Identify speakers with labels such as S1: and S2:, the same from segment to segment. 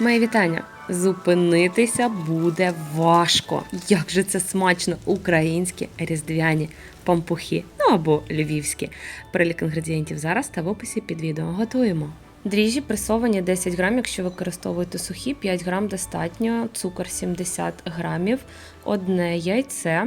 S1: Моє вітання. Зупинитися буде важко. Як же це смачно! Українські різдвяні пампухи, ну або львівські. Перелік інгредієнтів зараз та в описі під відео. Готуємо. Дріжджі пресовані 10 грам, якщо використовуєте сухі, 5 грам достатньо, цукор 70 грамів, одне яйце,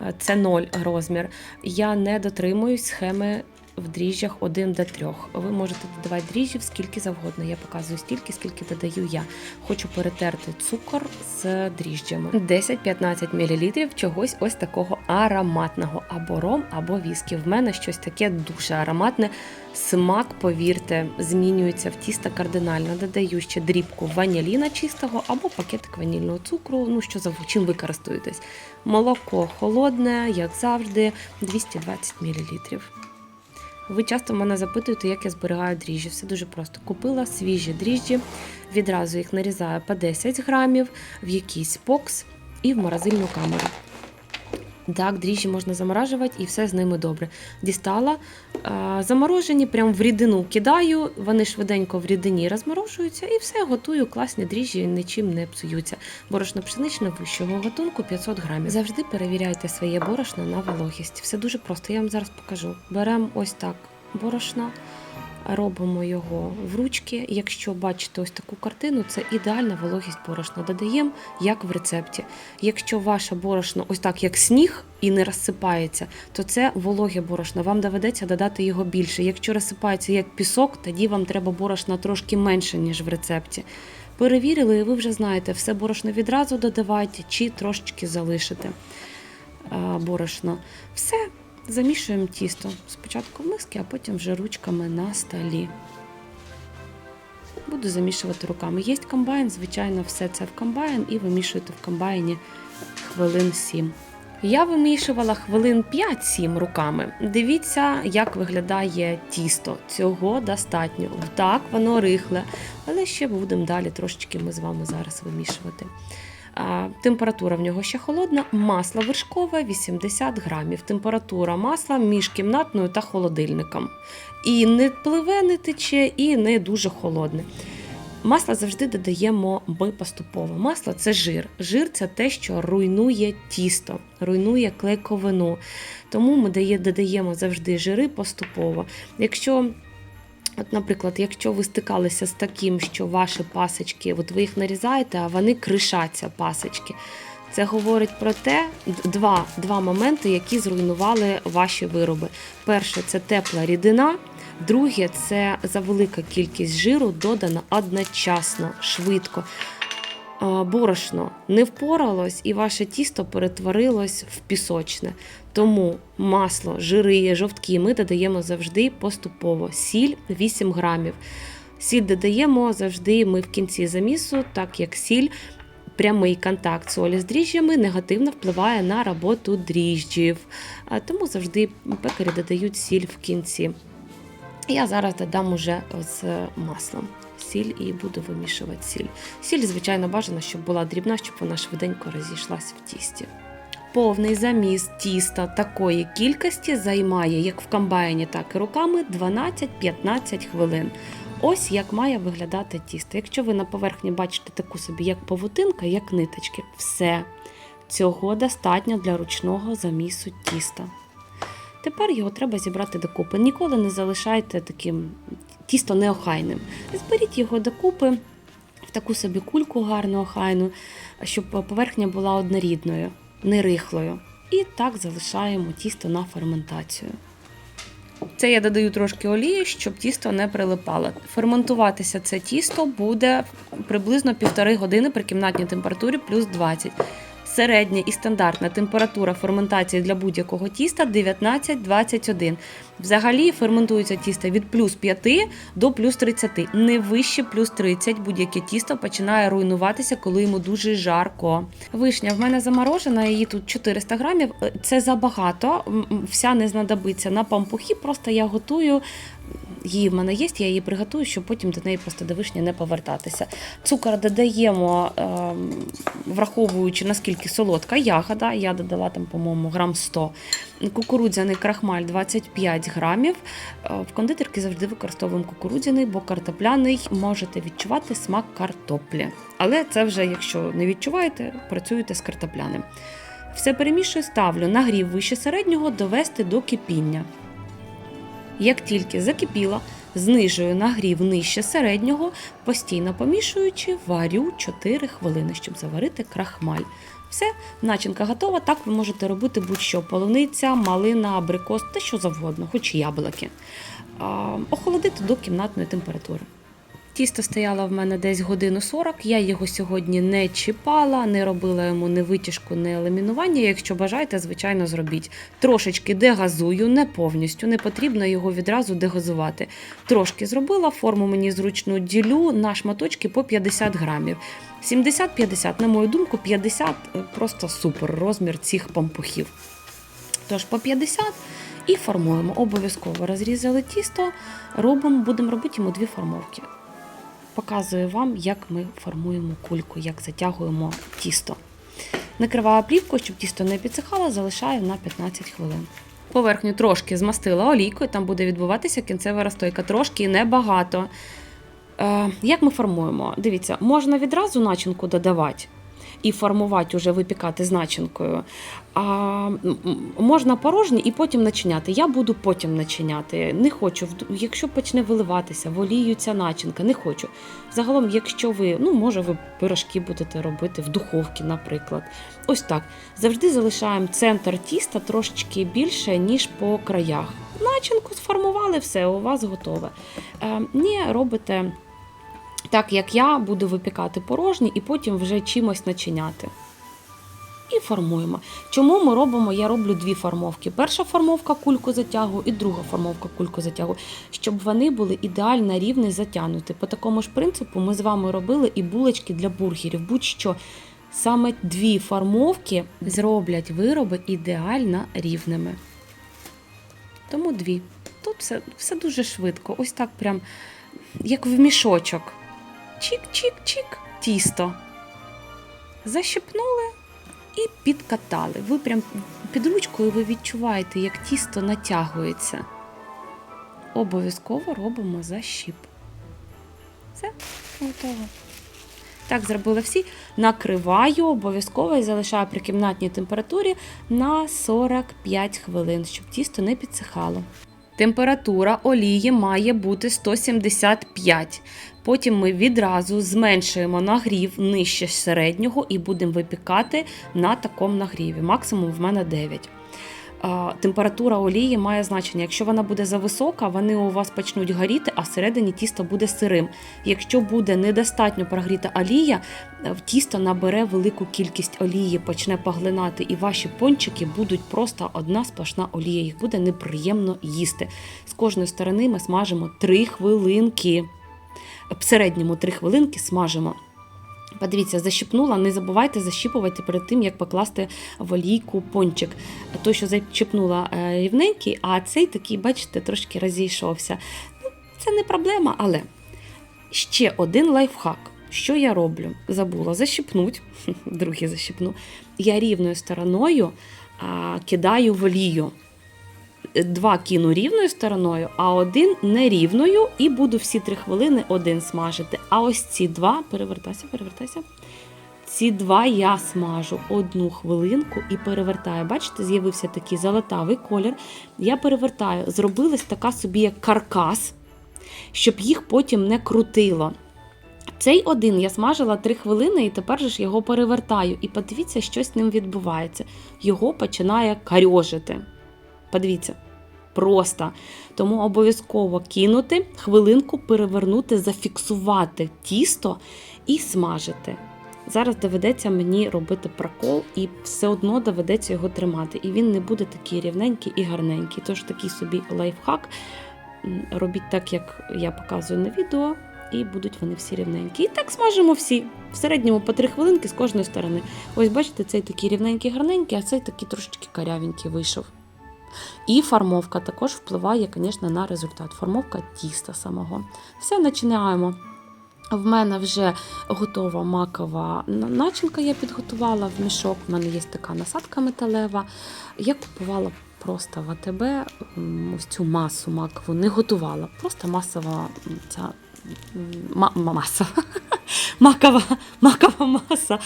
S1: е, це 0 розмір. Я не дотримуюсь схеми в дріжджах 1 до 3. Ви можете додавати дріжджів скільки завгодно. Я показую стільки, скільки додаю я. Хочу перетерти цукор з дріжджами. 10-15 мл чогось ось такого ароматного, або ром, або віскі. В мене щось таке дуже ароматне. Смак, повірте, змінюється в тісто кардинально. Додаю ще дрібку ваніліна чистого або пакетик ванільного цукру. Ну що за чим ви користуєтесь. Молоко холодне, як завжди, 220 мл. Ви часто мене запитуєте, як я зберігаю дріжджі. Все дуже просто. Купила свіжі дріжджі, відразу їх нарізаю по 10 грамів в якийсь бокс і в морозильну камеру. Так, дріжджі можна заморажувати і все з ними добре. Дістала заморожені, прям в рідину кидаю, вони швиденько в рідині розморожуються і все, готую класні дріжджі, нічим не псуються. Борошно пшеничне вищого готунку 500 грамів. Завжди перевіряйте своє борошно на вологість. Все дуже просто, я вам зараз покажу. Беремо ось так борошно, робимо його в ручки. Якщо бачите ось таку картину, це ідеальна вологість борошна. Додаємо, як в рецепті. Якщо ваше борошно ось так, як сніг, і не розсипається, то це вологе борошно. Вам доведеться додати його більше. Якщо розсипається як пісок, тоді вам треба борошна трошки менше, ніж в рецепті. Перевірили, і ви вже знаєте, все борошно відразу додавайте чи трошечки залишите борошно. Все, замішуємо тісто. Спочатку в миски, а потім вже ручками на столі. Буду замішувати руками. Є комбайн, звичайно, все це в комбайн і вимішуєте в комбайні хвилин 7. Я вимішувала хвилин 5-7 руками. Дивіться, як виглядає тісто. Цього достатньо. Так, воно рихле, але ще будемо далі трошечки ми з вами зараз вимішувати. Температура в нього ще холодна, масло вершкове 80 грамів. Температура масла між кімнатною та холодильником. І не пливе, не тече, і не дуже холодне. Масло завжди додаємо ми поступово. Масло це жир. Жир це те, що руйнує тісто, руйнує клейковину. Тому ми додаємо завжди жири поступово. Якщо От, наприклад, якщо ви стикалися з таким, що ваші пасочки, от ви їх нарізаєте, а вони кришаться пасочки. Це говорить про те, два, два моменти, які зруйнували ваші вироби. Перше це тепла рідина, друге це завелика кількість жиру додана одночасно, швидко. А, Борошно не впоралось, і ваше тісто перетворилось в пісочне. Тому масло, жири, жовтки ми додаємо завжди поступово. Сіль 8 грамів. Сіль додаємо завжди ми в кінці замісу, так як сіль. Прямий контакт солі з дріжджами негативно впливає на роботу дріжджів. Тому завжди пекарі додають сіль в кінці. Я зараз додам уже з маслом сіль і буду вимішувати сіль. Сіль, звичайно, бажано, щоб була дрібна, щоб вона швиденько розійшлась в тісті. Повний заміс тіста такої кількості займає як в комбайні, так і руками 12-15 хвилин. Ось як має виглядати тісто. Якщо ви на поверхні бачите таку собі, як павутинка, як ниточки, все. Цього достатньо для ручного замісу тіста. Тепер його треба зібрати докупи. Ніколи не залишайте таким тісто неохайним. Зберіть його докупи в таку собі кульку гарну охайну, щоб поверхня була однорідною, не рихлою. І так залишаємо тісто на ферментацію. Це я додаю трошки олії, щоб тісто не прилипало. Ферментуватися це тісто буде приблизно півтори години при кімнатній температурі плюс 20. Середня і стандартна температура ферментації для будь-якого тіста 19-21. Взагалі ферментується тісто від плюс 5 до плюс 30. Не вище плюс 30 будь-яке тісто починає руйнуватися, коли йому дуже жарко. Вишня в мене заморожена, її тут 400 грамів. Це забагато, вся не знадобиться на пампухи, просто я готую. Її в мене є, я її приготую, щоб потім до неї просто до вишні не повертатися. Цукор додаємо, ем, враховуючи наскільки солодка ягода. Я додала там, по-моєму, грам 100. Кукурудзяний крахмаль 25 грамів. Е, В кондитерки завжди використовуємо кукурудзяний, бо картопляний можете відчувати смак картоплі. Але це вже, якщо не відчуваєте, працюєте з картопляним. Все перемішую, ставлю на грів вище середнього довести до кипіння. Як тільки закипіла, знижую нагрів нижче середнього, постійно помішуючи, варю 4 хвилини, щоб заварити крахмаль. Все, начинка готова. Так ви можете робити будь-що: полуниця, малина, абрикос, та що завгодно, хоч яблуки. Охолодити до кімнатної температури. Тісто стояло в мене десь годину 40. Я його сьогодні не чіпала, не робила йому ні витяжку, ні ламінування. Якщо бажаєте, звичайно, зробіть. Трошечки дегазую, не повністю, не потрібно його відразу дегазувати. Трошки зробила, форму мені зручно ділю на шматочки по 50 грамів. 70-50, на мою думку, 50 просто супер розмір цих пампухів. Тож по 50 і формуємо. Обов'язково розрізали тісто, робимо, будемо робити йому дві формовки. Показую вам, як ми формуємо кульку, як затягуємо тісто. Накриваю плівкою, щоб тісто не підсихало, залишаю на 15 хвилин. Поверхню трошки змастила олійкою, там буде відбуватися кінцева розстойка, трошки небагато. Е, як ми формуємо? Дивіться, можна відразу начинку додавати і формувати, уже випікати з начинкою. А можна порожні і потім начиняти. Я буду потім начиняти. Не хочу, якщо почне виливатися, в олію ця начинка, не хочу. Загалом, якщо ви, ну, може, ви пирожки будете робити в духовці, наприклад. Ось так. Завжди залишаємо центр тіста трошечки більше, ніж по краях. Начинку сформували, все, у вас готове. Е, ні, робите так, як я буду випікати порожні і потім вже чимось начиняти. І формуємо. Чому ми робимо? Я роблю дві формовки. Перша формовка кульку затягую і друга формовка кульку затягую, щоб вони були ідеально рівні затягнуті. По такому ж принципу ми з вами робили і булочки для бургерів. Будь-що саме дві формовки зроблять вироби ідеально рівними. Тому дві. Тут все, все дуже швидко. Ось так, прям як в мішочок. Чик-чик-чик, тісто. Защипнули і підкатали. Ви прям під ручкою ви відчуваєте, як тісто натягується. Обов'язково робимо защіп. Все, готово. Так, зробила всі. Накриваю обов'язково і залишаю при кімнатній температурі на 45 хвилин, щоб тісто не підсихало. Температура олії має бути 175. Потім ми відразу зменшуємо нагрів нижче середнього і будемо випікати на такому нагріві. Максимум в мене 9. Температура олії має значення. Якщо вона буде зависока, вони у вас почнуть горіти, а всередині тісто буде сирим. Якщо буде недостатньо прогріта олія, е, тісто набере велику кількість олії, почне поглинати, і ваші пончики будуть просто одна сплошна олія. Їх буде неприємно їсти. З кожної сторони ми смажимо 3 хвилинки. В середньому 3 хвилинки смажимо. Подивіться, защипнула, не забувайте защіпувати перед тим, як покласти в олійку пончик. Той, що зачіпнула е, рівненький, а цей такий, бачите, трошки розійшовся. Ну, це не проблема, але ще один лайфхак. Що я роблю? Забула защипнуть, другий защипну. Я рівною стороною а, кидаю в олію. Два кину рівною стороною, а один нерівною, і буду всі три хвилини один смажити. А ось ці два, перевертайся, перевертайся. Ці два я смажу одну хвилинку і перевертаю. Бачите, з'явився такий золотавий колір. Я перевертаю, зробилась така собі як каркас, щоб їх потім не крутило. Цей один я смажила 3 хвилини і тепер ж його перевертаю. І подивіться, що з ним відбувається. Його починає карьожити. Подивіться, просто. Тому обов'язково кинути, хвилинку перевернути, зафіксувати тісто і смажити. Зараз доведеться мені робити прокол, і все одно доведеться його тримати. І він не буде такий рівненький і гарненький. Тож такий собі лайфхак. Робіть так, як я показую на відео, і будуть вони всі рівненькі. І так смажимо всі. В середньому по 3 хвилинки з кожної сторони. Ось бачите, цей такий рівненький, гарненький, а цей такий трошечки карявенький вийшов. І формовка також впливає, звісно, на результат. Формовка тіста самого. Все починаємо. В мене вже готова макова начинка, я підготувала в мішок. У мене є така насадка металева. Я купувала просто в АТБ ось цю масу макову, не готувала. Просто масова ця маса. Макова, макова маса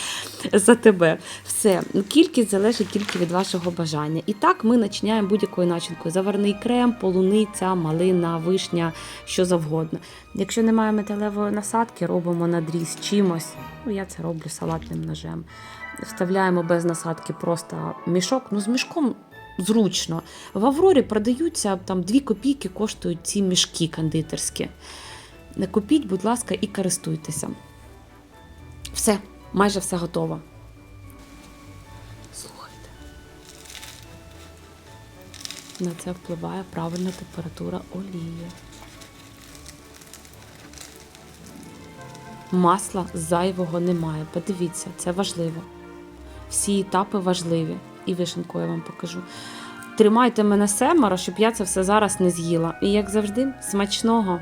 S1: за тебе. Все, кількість залежить тільки від вашого бажання. І так ми начиняємо будь-якою начинкою. Заварний крем, полуниця, малина, вишня, що завгодно. Якщо немає металевої насадки, робимо надріз чимось. Ну, я це роблю салатним ножем. Вставляємо без насадки просто мішок. Ну, з мішком зручно. В Аврорі продаються там 2 копійки коштують ці мішки кондитерські. Не купіть, будь ласка, і користуйтеся. Все, майже все готово. Слухайте. На це впливає правильна температура олії. Масла зайвого немає. Подивіться, це важливо. Всі етапи важливі. І вишенку я вам покажу. Тримайте мене семеро, щоб я це все зараз не з'їла. І як завжди, смачного!